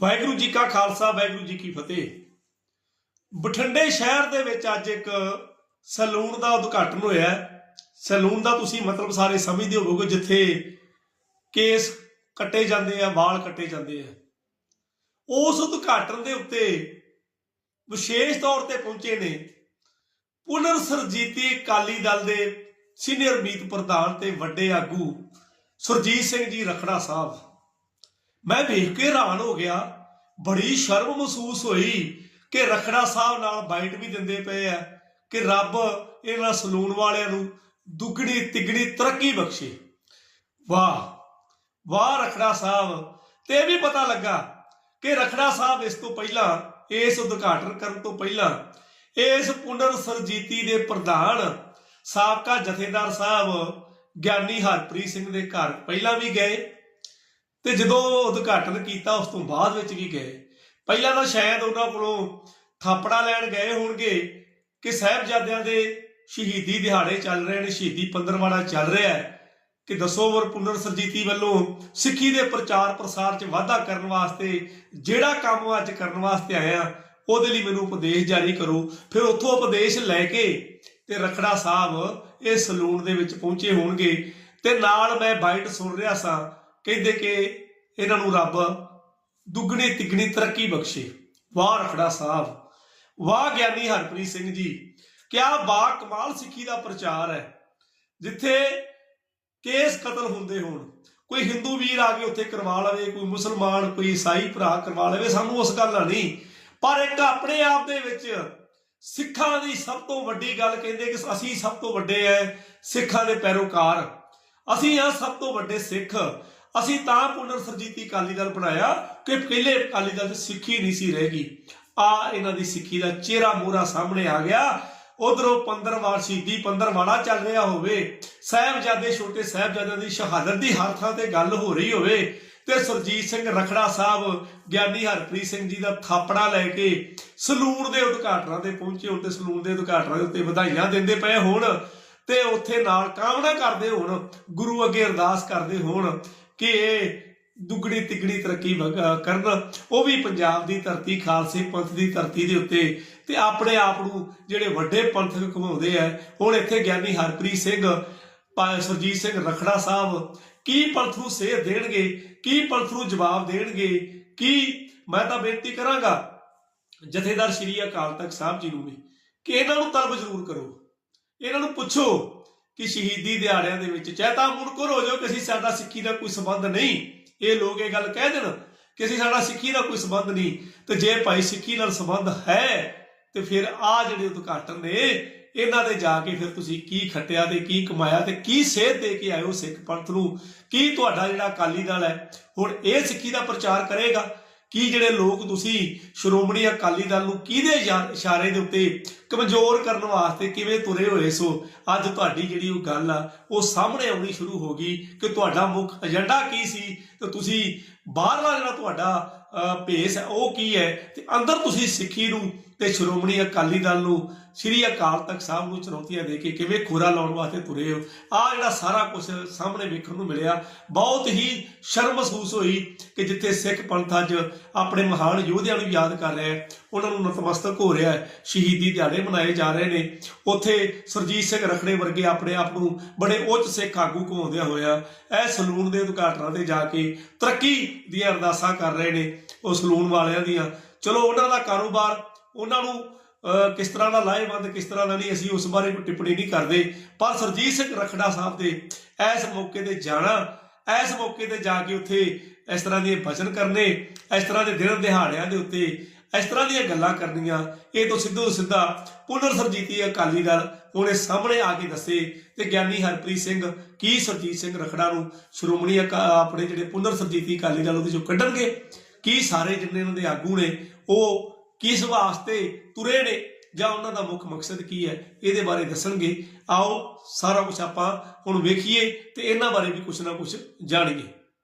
ਵਾਹਿਗੁਰੂ ਜੀ ਕਾ ਖਾਲਸਾ, ਵਾਹਿਗੁਰੂ ਜੀ ਕੀ ਫਤਿਹ। ਬਠਿੰਡੇ ਸ਼ਹਿਰ ਦੇ ਵਿੱਚ ਅੱਜ ਇੱਕ ਸੈਲੂਨ ਦਾ ਉਦਘਾਟਨ ਹੋਇਆ ਹੈ। ਸੈਲੂਨ ਦਾ ਤੁਸੀਂ ਮਤਲਬ ਸਾਰੇ ਸਮਝਦੇ ਹੋਵੋਗੇ, ਜਿੱਥੇ ਕੇਸ ਕੱਟੇ ਜਾਂਦੇ ਆ, ਵਾਲ ਕੱਟੇ ਜਾਂਦੇ ਆ। ਉਸ ਉਦਘਾਟਨ ਦੇ ਉੱਤੇ ਵਿਸ਼ੇਸ਼ ਤੌਰ ਤੇ ਪਹੁੰਚੇ ਨੇ ਪੁਨਰ ਸਰਜੀਤੀ ਅਕਾਲੀ ਦਲ ਦੇ ਸੀਨੀਅਰ ਮੀਤ ਪ੍ਰਧਾਨ ਤੇ ਵੱਡੇ ਆਗੂ ਸੁਰਜੀਤ ਸਿੰਘ ਜੀ ਰਖੜਾ ਸਾਹਿਬ। ਮੈਂ ਵੇਖ ਕੇ ਹੈਰਾਨ ਹੋ ਗਿਆ। ਬੜੀ ਸ਼ਰਮ ਮਹਿਸੂਸ ਹੋਈ ਕਿ ਰਖੜਾ ਸਾਹਿਬ ਨਾਲ ਬਾਈਟ ਵੀ ਦਿੰਦੇ ਪਏ ਆ ਕਿ ਰੱਬ ਇਹਨਾਂ ਸਲੂਨ ਵਾਲਿਆਂ ਨੂੰ ਦੁੱਗਣੀ ਤਿੱਗਣੀ ਤਰੱਕੀ ਬਖਸ਼ੇ। ਵਾਹ ਵਾਹ ਰਖੜਾ ਸਾਹਿਬ। ਤੇ ਇਹ ਵੀ ਪਤਾ ਲੱਗਾ ਕਿ ਰਖੜਾ ਸਾਹਿਬ ਇਸ ਤੋਂ ਪਹਿਲਾਂ, ਇਸ ਉਦਘਾਟਨ ਕਰਨ ਤੋਂ ਪਹਿਲਾਂ, ਇਸ ਪੁਨਰ ਸਰਜੀਤੀ ਦੇ ਪ੍ਰਧਾਨ ਸਾਬਕਾ ਜਥੇਦਾਰ ਸਾਹਿਬ ਗਿਆਨੀ ਹਰਪ੍ਰੀਤ ਸਿੰਘ ਦੇ ਘਰ ਪਹਿਲਾਂ ਵੀ ਗਏ। ਤੇ ਜਦੋਂ ਉਦਘਾਟਨ ਕੀਤਾ, ਉਸ ਤੋਂ ਬਾਅਦ ਵਿੱਚ ਵੀ ਗਏ ਪਹਿਲਾਂ ਤਾਂ ਸ਼ਾਇਦ ਉਹਨਾਂ ਕੋਲੋਂ ਥਾਪੜਾ ਲੈਣ ਗਏ ਹੋਣਗੇ ਕਿ ਸਾਹਿਬਜ਼ਾਦਿਆਂ ਦੇ ਸ਼ਹੀਦੀ ਦਿਹਾੜੇ ਚੱਲ ਰਹੇ ਨੇ, ਸ਼ਹੀਦੀ ਪੰਦਰਵਾੜਾ ਚੱਲ ਰਿਹਾ ਹੈ। ਕਿ ਦਸੋ ਵਰ ਪੁਨਰ ਸਰਜੀਤੀ ਵੱਲੋਂ ਸਿੱਖੀ ਦੇ ਪ੍ਰਚਾਰ ਪ੍ਰਸਾਰ 'ਚ ਵਾਧਾ ਕਰਨ ਵਾਸਤੇ, ਜਿਹੜਾ ਕੰਮ ਅੱਜ ਕਰਨ ਵਾਸਤੇ ਆਇਆ ਉਹਦੇ ਲਈ ਮੈਨੂੰ ਉਪਦੇਸ਼ ਜਾਰੀ ਕਰੋ। ਫਿਰ ਉੱਥੋਂ ਉਪਦੇਸ਼ ਲੈ ਕੇ ਤੇ ਰਖੜਾ ਸਾਹਿਬ ਇਹ ਸਲੂਨ ਦੇ ਵਿੱਚ ਪਹੁੰਚੇ ਹੋਣਗੇ। ਤੇ ਨਾਲ ਮੈਂ ਬਾਈਟ ਸੁਣ ਰਿਹਾ ਸਾਂ ਕਹਿੰਦੇ ਕਿ ਇਹਨਾਂ ਨੂੰ ਰੱਬ ਦੁੱਗਣੀ ਤਿੱਗਣੀ ਤਰੱਕੀ ਬਖਸ਼ੇ। ਵਾਹ ਰਖੜਾ ਸਾਹਿਬ। ਵਾਹ ਗਿਆਨੀ ਹਰਪ੍ਰੀਤ ਸਿੰਘ ਜੀ, ਕਿਆ ਬਾ ਕਮਾਲ ਸਿੱਖੀ ਦਾ ਪ੍ਰਚਾਰ ਹੈ। ਜਿੱਥੇ ਕੇਸ ਕਤਲ ਹੁੰਦੇ ਹੋਣ, ਕੋਈ ਹਿੰਦੂ ਵੀਰ ਆ ਕੇ ਉੱਥੇ ਕਰਵਾ ਲਵੇ, ਕੋਈ ਮੁਸਲਮਾਨ, ਕੋਈ ਈਸਾਈ ਭਰਾ ਕਰਵਾ ਲਵੇ, ਸਾਨੂੰ ਉਸ ਗੱਲ ਨਾਲ ਨਹੀਂ। ਪਰ ਇੱਕ ਆਪਣੇ ਆਪ ਦੇ ਵਿੱਚ ਸਿੱਖਾਂ ਦੀ ਸਭ ਤੋਂ ਵੱਡੀ ਗੱਲ ਕਹਿੰਦੇ ਕਿ ਅਸੀਂ ਸਭ ਤੋਂ ਵੱਡੇ ਐ ਸਿੱਖਾਂ ਦੇ ਪੈਰੋਕਾਰ। ਅਸੀਂ ਆ ਸਭ ਤੋਂ ਵੱਡੇ ਸਿੱਖ। ਅਸੀਂ ਤਾਂ ਪੁਨਰ ਸਰਜੀਤੀ ਅਕਾਲੀ ਦਲ ਬਣਾਇਆ ਕਿ ਪਹਿਲੇ ਅਕਾਲੀ ਦਲ 'ਚ ਸਿੱਖੀ ਨਹੀਂ ਸੀ ਰਹੇਗੀ ਆ ਇਹਨਾਂ ਦੀ ਸਿੱਖੀ ਦਾ ਚਿਹਰਾ ਮੂਰਾ ਸਾਹਮਣੇ ਆ ਗਿਆ। ਉਧਰੋਂ ਪੰਦਰਵਾਰ ਸ਼ਹੀਦੀ ਪੰਦਰਵਾੜਾ ਚੱਲ ਰਿਹਾ ਹੋਵੇ, ਸਾਹਿਬਜ਼ਾਦੇ, ਛੋਟੇ ਸਾਹਿਬਜ਼ਾਦਿਆਂ ਦੀ ਸ਼ਹਾਦਤ ਦੀ ਹਰ ਥਾਂ ਤੇ ਗੱਲ ਹੋ ਰਹੀ ਹੋਵੇ ਤੇ ਸੁਰਜੀਤ ਸਿੰਘ ਰਖੜਾ ਸਾਹਿਬ, ਗਿਆਨੀ ਹਰਪ੍ਰੀਤ ਸਿੰਘ ਜੀ ਦਾ ਥਾਪੜਾ ਲੈ ਕੇ ਸਲੂਨ ਦੇ ਉਦਘਾਟਨਾਂ ਤੇ ਪਹੁੰਚੇ ਹੋਣ ਤੇ ਸਲੂਨ ਦੇ ਉਦਘਾਟਨਾਂ ਦੇ ਉੱਤੇ ਵਧਾਈਆਂ ਦਿੰਦੇ ਪਏ ਹੋਣ ਤੇ ਉੱਥੇ ਨਾਲ ਕਾਮਨਾ ਕਰਦੇ ਹੋਣ, ਗੁਰੂ ਅੱਗੇ ਅਰਦਾਸ ਕਰਦੇ ਹੋਣ ਕਿ ਇਹ ਦੁੱਗਣੀ ਤਿੱਗਣੀ ਤਰੱਕੀ ਵਗ- ਕਰਨ। ਉਹ ਵੀ ਪੰਜਾਬ ਦੀ ਧਰਤੀ, ਖਾਲਸੇ ਪੰਥ ਦੀ ਧਰਤੀ ਦੇ ਉੱਤੇ ਤੇ ਆਪਣੇ ਆਪ ਨੂੰ ਜਿਹੜੇ ਵੱਡੇ ਪੰਥਕ ਘਮਾਉਂਦੇ ਆ, ਹੁਣ ਇੱਥੇ ਗਿਆਨੀ ਹਰਪ੍ਰੀਤ ਸਿੰਘ, ਪਾ- ਸੁਰਜੀਤ ਸਿੰਘ ਰਖੜਾ ਸਾਹਿਬ, ਕੀ ਪੰਥ ਨੂੰ ਸੇਧ ਦੇਣਗੇ? ਕੀ ਪੰਥ ਨੂੰ ਜਵਾਬ ਦੇਣਗੇ? ਕੀ ਮੈਂ ਤਾਂ ਬੇਨਤੀ ਕਰਾਂਗਾ ਜਥੇਦਾਰ ਸ਼੍ਰੀ ਅਕਾਲ ਤਖਤ ਸਾਹਿਬ ਜੀ ਨੂੰ ਵੀ ਕਿ ਇਹਨਾਂ ਨੂੰ ਤਲਬ ਜ਼ਰੂਰ ਕਰੋ। ਇਹਨਾਂ ਨੂੰ ਪੁੱਛੋ ਕਿ ਸ਼ਹੀਦੀ ਦਿਹਾੜਿਆਂ ਦੇ ਵਿੱਚ ਚਾਹੇ ਮੁਨਕਰ ਹੋ ਜਾਓ ਕਿ ਅਸੀਂ ਸਾਡਾ ਸਿੱਖੀ ਦਾ ਕੋਈ ਸੰਬੰਧ ਨਹੀਂ। ਇਹ ਲੋਕ ਇਹ ਗੱਲ ਕਹਿ ਦੇਣ ਕਿ ਅਸੀਂ ਸਾਡਾ ਸਿੱਖੀ ਦਾ ਕੋਈ ਸੰਬੰਧ ਨਹੀਂ। ਤੇ ਜੇ ਭਾਈ ਸਿੱਖੀ ਨਾਲ ਸੰਬੰਧ ਹੈ, ਤੇ ਫਿਰ ਆ ਜਿਹੜੇ ਉਦਘਾਟਨ ਨੇ, ਇਹਨਾਂ ਦੇ ਜਾ ਕੇ ਫਿਰ ਤੁਸੀਂ ਕੀ ਖੱਟਿਆ ਤੇ ਕੀ ਕਮਾਇਆ ਤੇ ਕੀ ਸੇਧ ਦੇ ਕੇ ਆਇਓ ਸਿੱਖ ਪੰਥ ਨੂੰ? ਕੀ ਤੁਹਾਡਾ ਜਿਹੜਾ ਅਕਾਲੀ ਦਲ ਹੈ, ਹੁਣ ਇਹ ਸਿੱਖੀ ਦਾ ਪ੍ਰਚਾਰ ਕਰੇਗਾ? ਕੀ ਜਿਹੜੇ ਲੋਕ ਤੁਸੀਂ ਸ਼੍ਰੋਮਣੀ ਅਕਾਲੀ ਦਲ ਨੂੰ ਕਿਹਦੇ ਇਸ਼ਾਰੇ ਦੇ ਉੱਤੇ ਕਮਜ਼ੋਰ ਕਰਨ ਵਾਸਤੇ ਕਿਵੇਂ ਤੁਰੇ ਹੋਏ ਸੋ, ਅੱਜ ਤੁਹਾਡੀ ਜਿਹੜੀ ਉਹ ਗੱਲ ਆ, ਉਹ ਸਾਹਮਣੇ ਆਉਣੀ ਸ਼ੁਰੂ ਹੋ ਗਈ ਕਿ ਤੁਹਾਡਾ ਮੁੱਖ ਏਜੰਡਾ ਕੀ ਸੀ, ਤੇ ਤੁਸੀਂ ਬਾਹਰਲਾ ਜਿਹੜਾ ਤੁਹਾਡਾ ਭੇਸ ਹੈ, ਉਹ ਕੀ ਹੈ, ਤੇ ਅੰਦਰ ਤੁਸੀਂ ਸਿੱਖੀ ਨੂੰ ਤੇ ਸ਼੍ਰੋਮਣੀ ਅਕਾਲੀ ਦਲ ਨੂੰ, ਸ੍ਰੀ ਅਕਾਲ ਤਖਤ ਸਾਹਿਬ ਨੂੰ ਚੁਣੌਤੀਆਂ ਦੇ ਕੇ ਕਿਵੇਂ ਖੋਰਾ ਲਾਉਣ ਵਾਸਤੇ ਤੁਰੇ ਹੋ, ਆ ਜਿਹੜਾ ਸਾਰਾ ਕੁਝ ਸਾਹਮਣੇ ਵੇਖਣ ਨੂੰ ਮਿਲਿਆ, ਬਹੁਤ ਹੀ ਸ਼ਰਮ ਮਹਿਸੂਸ ਹੋਈ ਕਿ ਜਿੱਥੇ ਸਿੱਖ ਪੰਥ ਅੱਜ ਆਪਣੇ ਮਹਾਨ ਯੋਧਿਆਂ ਨੂੰ ਯਾਦ ਕਰ ਰਿਹਾ ਹੈ ਉਹਨਾਂ ਨੂੰ ਨਤਮਸਤਕ ਹੋ ਰਿਹਾ ਹੈ। ਸ਼ਹੀਦੀ ਦਿਹਾੜੇ ਮਨਾਏ ਜਾ ਰਹੇ ਨੇ। ਉੱਥੇ ਸਰਜੀਤ ਸਿੰਘ ਰਖੜੇ ਵਰਗੇ ਆਪਣੇ ਆਪ ਨੂੰ ਬੜੇ ਉੱਚ ਸਿੱਖ ਆਗੂ ਘਵਾਉਂਦਿਆਂ ਹੋਇਆ ਇਹ ਸਲੂਨ ਦੇ ਉਦਘਾਟਨਾਂ ਤੇ ਜਾ ਕੇ ਤਰੱਕੀ ਦੀਆਂ ਅਰਦਾਸਾਂ ਕਰ ਰਹੇ ਨੇ ਉਹ ਸਲੂਨ ਵਾਲਿਆਂ ਦੀਆਂ। ਚਲੋ ਉਹਨਾਂ ਦਾ ਕਾਰੋਬਾਰ ਉਹਨਾਂ ਨੂੰ ਅਹ, ਕਿਸ ਤਰ੍ਹਾਂ ਦਾ ਲਾਹੇਵੰਦ ਕਿਸ ਤਰ੍ਹਾਂ ਦਾ ਨਹੀਂ ਅਸੀਂ ਉਸ ਬਾਰੇ ਕੋਈ ਟਿੱਪਣੀ ਨਹੀਂ ਕਰਦੇ। ਪਰ ਸਰਜੀਤ ਸਿੰਘ ਰਖੜਾ ਸਾਹਿਬ ਦੇ ਇਸ ਮੌਕੇ ਤੇ ਜਾਣਾ ਇਸ ਮੌਕੇ ਤੇ ਜਾ ਕੇ ਉੱਥੇ ਇਸ ਤਰ੍ਹਾਂ ਦੇ ਬਚਨ ਕਰਨੇ ਇਸ ਤਰ੍ਹਾਂ ਦੇ ਦਿਨ ਦਿਹਾੜਿਆਂ ਦੇ ਉੱਤੇ ਇਸ ਤਰ੍ਹਾਂ ਦੀਆਂ ਗੱਲਾਂ ਕਰਨੀਆਂ। ਇਹ ਤੋਂ ਸਿੱਧੋ ਸਿੱਧਾ ਪੁਨਰ ਸਰਜੀਤੀ ਅਕਾਲੀ ਦਲ ਉਹਨੇ ਸਾਹਮਣੇ ਆ ਕੇ ਦੱਸੇ ਤੇ ਗਿਆਨੀ ਹਰਪ੍ਰੀਤ ਸਿੰਘ, ਕੀ ਸਰਜੀਤ ਸਿੰਘ ਰਖੜਾ ਨੂੰ ਸ਼੍ਰੋਮਣੀ ਅਕਾ- ਆਪਣੇ ਜਿਹੜੇ ਪੁਨਰ ਸਰਜੀਤੀ ਅਕਾਲੀ ਦਲ ਉਹਦੇ ਚੋਂ ਕੱਢਣਗੇ? ਕੀ ਸਾਰੇ ਜਿੰਨੇ ਉਹਨਾਂ ਦੇ ਆਗੂ ਨੇ, ਉਹ ਕਿਸ ਵਾਸਤੇ ਤੁਰੇ ਨੇ? ਜਾਂ ਉਹਨਾਂ ਦਾ ਮੁੱਖ ਮਕਸਦ ਕੀ ਹੈ? ਇਹਦੇ ਬਾਰੇ ਦੱਸਣਗੇ। ਆਓ ਸਾਰਾ ਕੁਝ ਆਪਾਂ ਹੁਣ ਵੇਖੀਏ ਤੇ ਇਹਨਾਂ ਬਾਰੇ ਵੀ ਕੁਝ ਨਾ ਕੁਝ ਜਾਣੀਏ।